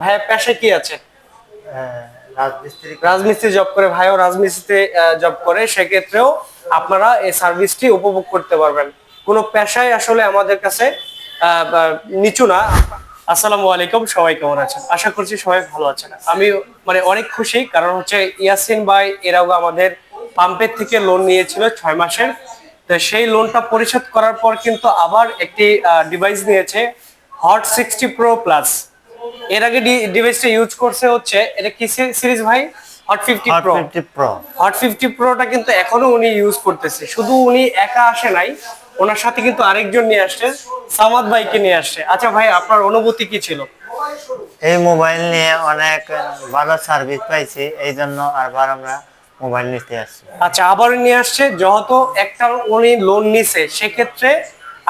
ভাইয়া পেশায় কি আছে? হ্যাঁ, রাজমিস্ত্রি রাজমিস্ত্রি জব করে। ভাইও রাজমিস্ত্রিতে জব করে। সেক্ষেত্রেও আপনারা এই সার্ভিসটি উপভোগ করতে পারবেন। কোনো পেশায় আসলে আমাদের কাছে নিচু না। আসসালামু আলাইকুম সবাই কেমন আছেন? আশা করছি সবাই ভালো আছেন। আমি মানে অনেক খুশি কারণ হচ্ছে ইয়াসিন ভাই এরাও আমাদের পাম্পের থেকে লোন নিয়েছিল ছয় মাসের। তো সেই লোনটা পরিশোধ করার পর কিন্তু আবার একটি ডিভাইস নিয়েছে হট সিক্সটি প্রো প্লাস এর আগে ডিভাইসটা ইউজ করছে হচ্ছে এটা কি সিরিজ ভাই? Hot fifty pro hot fifty প্রোটা কিন্তু এখনও উনি ইউজ করতেছে। শুধু উনি একা আসে নাই ওনার সাথে কিন্তু আরেকজন নিয়ে আসছে সামাদ ভাইকে নিয়ে আসছে। আচ্ছা ভাই আপনার অনুভূতি কি ছিল? এই মোবাইল নিয়ে অনেক ভালো সার্ভিস পাইছি এই জন্য আবার আমরা মোবাইল নিতে আসছি। আচ্ছা আবার নিয়ে আসছে যেহেতু একটা উনি লোন নিছে সেক্ষেত্রে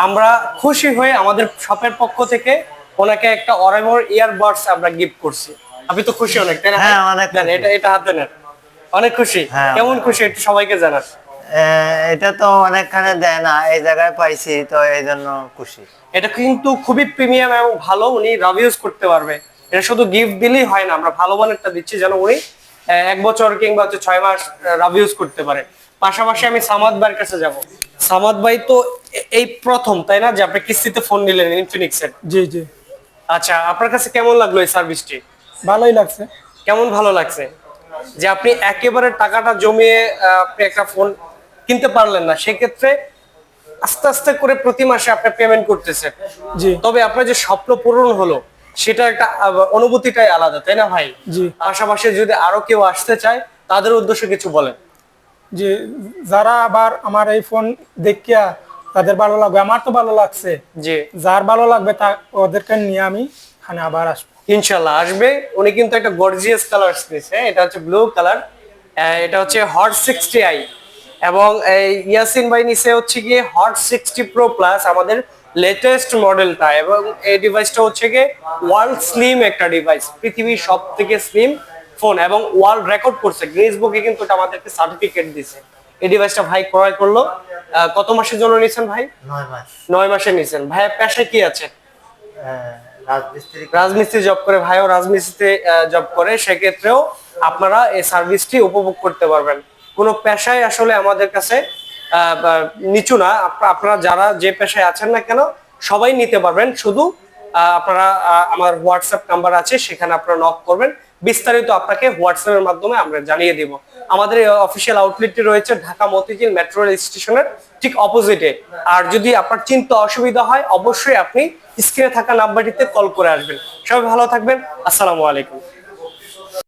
আমরা খুশি হয়ে আমাদের শপের পক্ষ থেকে ওনাকে একটা অরেমোর ইয়ারবাডস আমরা গিফট করছি। আপনি তো খুশি অনেক তাই না? হ্যাঁ, অনেক এটা এটা হাতে নেন। অনেক খুশি। হ্যাঁ, কেমন খুশি একটু সবাইকে জানান। এ, এটা তো অনেকখানে দেয় না এই জায়গায় পাইছি তো এই জন্য খুশি। এটা কিন্তু খুবই প্রিমিয়াম এবং ভালো উনি রাব ইউজ করতে পারবে। এটা শুধু গিফট দিলেই হয় না আমরা ভালো মানেরটা দিচ্ছি যেন উনি এক বছর কিংবা হচ্ছে ছয় মাস রাব ইউজ করতে পারে। পাশাপাশি আমি সামাদ ভাইয়ের কাছে যাব। সামাদ ভাই তো এই প্রথম তাই না? যে আপনি কিস্তিতে ফোন নিলেন ইনফিনিক্সের জি জি। আচ্ছা আপনার কাছে কেমন লাগল এই সার্ভিসটি ভালোই লাগছে। কেমন ভালো লাগছে? যে আপনি একেবারে টাকাটা জমিয়ে আপনি একটা ফোন কিনতে পারলেন না সেক্ষেত্রে আস্তে আস্তে করে প্রতি মাসে আপনি পেমেন্ট করতেছেন। জি। তবে আপনার যে স্বপ্ন পূরণ হলো সেটা একটা অনুভূতিটাই আলাদা তাই না ভাই? জি। পাশাপাশি যদি আরও কেউ আসতে চায় তাদের উদ্দেশ্যে কিছু বলেন। যে যারা আবার আমার এই ফোন দেখিয়া তাদের ভালো লাগবে। আমার তো ভালো লাগছে। যে যার ভালো লাগবে তা ওদেরকে নিয়ে আমি এখানে আবার আসব। ইনশাল্লাহ আসবে। উনি কিন্তু একটা গর্জিয়াস কালার নিয়েছে এটা হচ্ছে ব্লু কালার এটা হচ্ছে হট সিক্সটি আই এবং এই ইয়াসিন ভাই নিচে হচ্ছে গিয়ে হট সিক্সটি প্রো প্লাস আমাদের লেটেস্ট মডেলটা এবং এই ডিভাইসটা হচ্ছে গিয়ে ওয়ার্ল্ড স্লিম একটা ডিভাইস পৃথিবীর সব থেকে স্লিম ফোন এবং ওয়ার্ল্ড রেকর্ড করছে। গ্রিস বুকে কিন্তু এটা আমাদেরকে সার্টিফিকেট দিছে। এই ডিভাইসটা ভাই ক্রয় করল। কত মাসের জন্য নিছেন ভাই? নয় মাস। নয় মাসে নিছেন। ভাইয়া পেশায় কি আছে? রাজমিস্ত্রি জব করে। ভাইও রাজমিস্ত্রিতে জব করে। সেক্ষেত্রেও আপনারা এই সার্ভিসটি উপভোগ করতে পারবেন। কোনো পেশায় আসলে আমাদের কাছে নিচু না। আপনারা যারা যে পেশায় আছেন না কেন সবাই নিতে পারবেন। শুধু আপনারা আমার হোয়াটসঅ্যাপ নাম্বার আছে, সেখানে আপনারা নক করবেন। বিস্তারিত আপনাকে হোয়াটসঅ্যাপের মাধ্যমে আমরা জানিয়ে দিব। আমাদের অফিসিয়াল আউটলেটটি রয়েছে ঢাকা মতিঝিল মেট্রো রেল স্টেশনের ঠিক অপোজিটে আর যদি আপনার চিন্তা অসুবিধা হয়, অবশ্যই আপনি স্ক্রিনে থাকা নাম্বারটিতে কল করে আসবেন। সবাই ভালো থাকবেন। আসসালামু আলাইকুম।